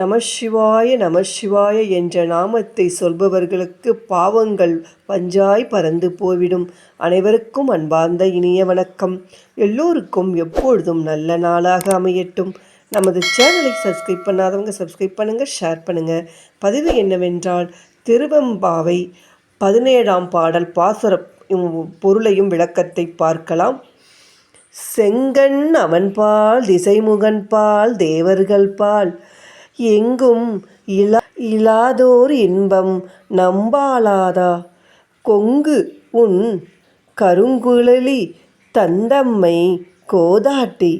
நமசிவாய நமசிவாய என்ற நாமத்தை சொல்பவர்களுக்கு பாவங்கள் பஞ்சாய் பறந்து போய்விடும். அனைவருக்கும் அன்பார்ந்த இனிய வணக்கம். எல்லோருக்கும் எப்பொழுதும் நல்ல நாளாக அமையட்டும். நமது சேனலை சப்ஸ்கிரைப் பண்ணாதவங்க சப்ஸ்கிரைப் பண்ணுங்கள் ஷேர் பண்ணுங்கள் பதிவு என்னவென்றால் திருவம்பாவை பதினேழாம் பாடல் பாசுர பொருளையும் விளக்கத்தை பார்க்கலாம். செங்கண் அவன்பால் திசைமுகன்பால் தேவர்கள் பால் எங்கும் இலா இலாதோர் இன்பம் நம்பாலாதா கொங்கு உன் கருங்குழலி தந்தம்மை கோதாட்டி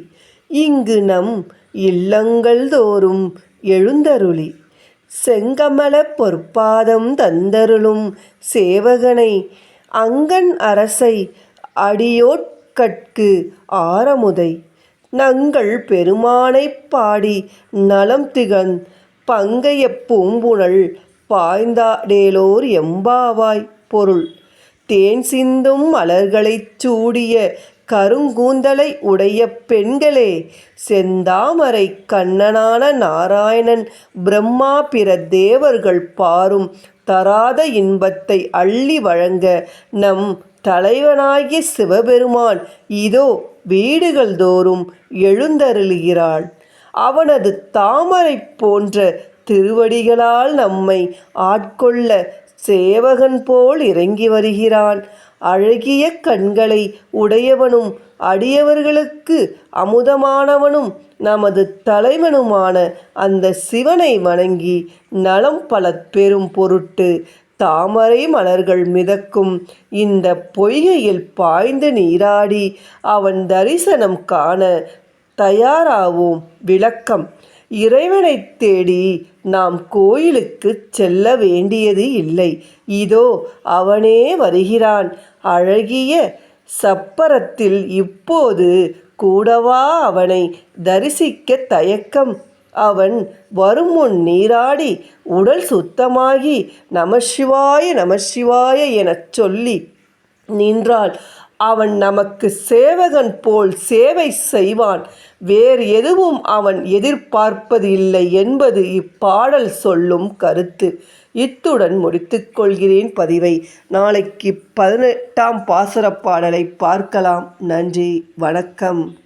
இங்கு நம் இல்லங்கள் தோறும் எழுந்தருளி. செங்கமல பொற்பாதம் தந்தருளும் சேவகனை அங்கன் அரசை அடியோட்கட்கு ஆரமுதை. நங்கள் பெருமானைப் பாடி நலம் திகழ் பங்கைய பூம்புணல் பாய்ந்தாடேலோர் எம்பாவாய் பொருள். தேன் சிந்தும் மலர்களைச் சூடிய கருங்கூந்தலை உடைய பெண்களே செந்தாமரை கண்ணனான நாராயணன் பிரம்மா பிற தேவர்கள் பாரும் தராத இன்பத்தை அள்ளி வழங்க நம் தலைவனாகிய சிவபெருமான் இதோ வீடுகள் தோறும் எழுந்தருளுகிறாள். அவனது தாமரை போன்ற திருவடிகளால் நம்மை ஆட்கொள்ள சேவகன் போல் இறங்கி வருகிறான். அழகிய கண்களை உடையவனும் அடியவர்களுக்கு அமுதமானவனும் நமது தலைவனுமான அந்த சிவனை வணங்கி நலம் பல பெரும் பொருட்டு தாமரை மலர்கள் மிதக்கும். இந்த பொய்கையில் பாய்ந்து நீராடி அவன் தரிசனம் காண தயாராவோம் விளக்கம். இறைவனை தேடி நாம் கோயிலுக்கு செல்ல வேண்டியது இல்லை. இதோ அவனே வருகிறான். அழகிய சப்பரத்தில் இப்போது கூடவா அவனை தரிசிக்க தயக்கம். அவன் வரும் முன் நீராடி உடல் சுத்தமாகி நமசிவாய நமசிவாய எனச் சொல்லி நின்றால் அவன் நமக்கு சேவகன் போல் சேவை செய்வான். வேறு எதுவும் அவன் எதிர்பார்ப்பது இல்லை என்பது இப்பாடல் சொல்லும் கருத்து. இத்துடன் முடித்துக்கொள்கிறேன் பதிவை. நாளைக்கு பதினெட்டாம் பாசுரப் பாடலை பார்க்கலாம். நன்றி. வணக்கம்.